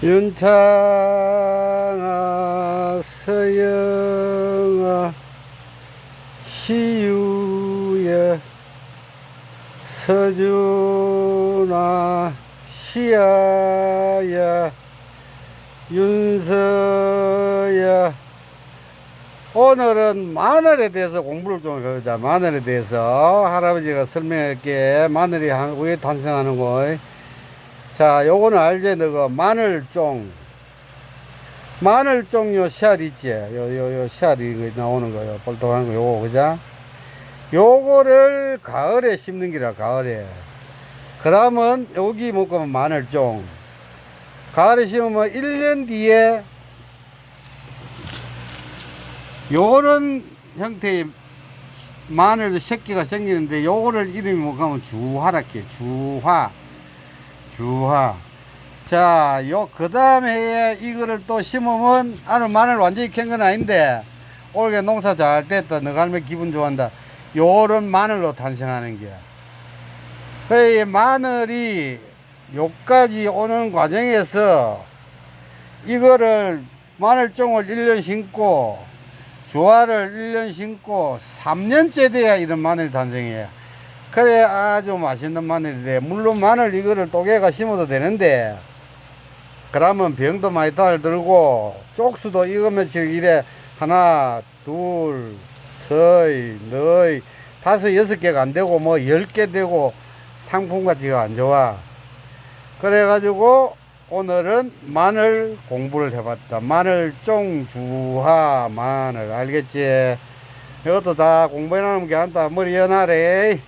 윤창아 서영아 시유야 서준아 시아야 윤서야. 오늘은 마늘에 대해서 공부를 좀 해보자. 마늘에 대해서 할아버지가 설명할게. 마늘이 한- 왜 탄생하는 거 자, 요거는 알지? 너가 마늘종. 마늘종 요 씨앗 있지? 요, 요, 요 씨앗 이 나오는 거요. 볼록한 거, 요거, 그자? 요거를 가을에 심는 기라, 가을에. 그러면 여기 먹으면 뭐 마늘종. 가을에 심으면 1년 뒤에 요런 형태의 마늘 새끼가 생기는데 요거를 이름이 뭐냐면 주화랄게, 주화. 주화. 자, 요, 그 다음에 이거를 또 심으면, 아는 마늘 완전히 캔 건 아닌데, 올해 농사 잘 됐다. 너가 알면 기분 좋아한다. 요런 마늘로 탄생하는 게야. 그 마늘이 요까지 오는 과정에서 이거를 마늘종을 1년 심고, 주화를 1년 심고, 3년째 돼야 이런 마늘이 탄생해요. 그래 아주 맛있는 마늘이 돼. 물론 마늘 이거를 또개가 심어도 되는데 그러면 병도 많이 달 들고 쪽수도 이거 며칠 이래 하나 둘 서이 너희 다섯 여섯 개가 안 되고 뭐 열 개 되고 상품 가치가 안 좋아. 그래 가지고 오늘은 마늘 공부를 해봤다. 마늘 쫑주화 마늘 알겠지? 이것도 다 공부해놓은 게 한다. 머리 연하래.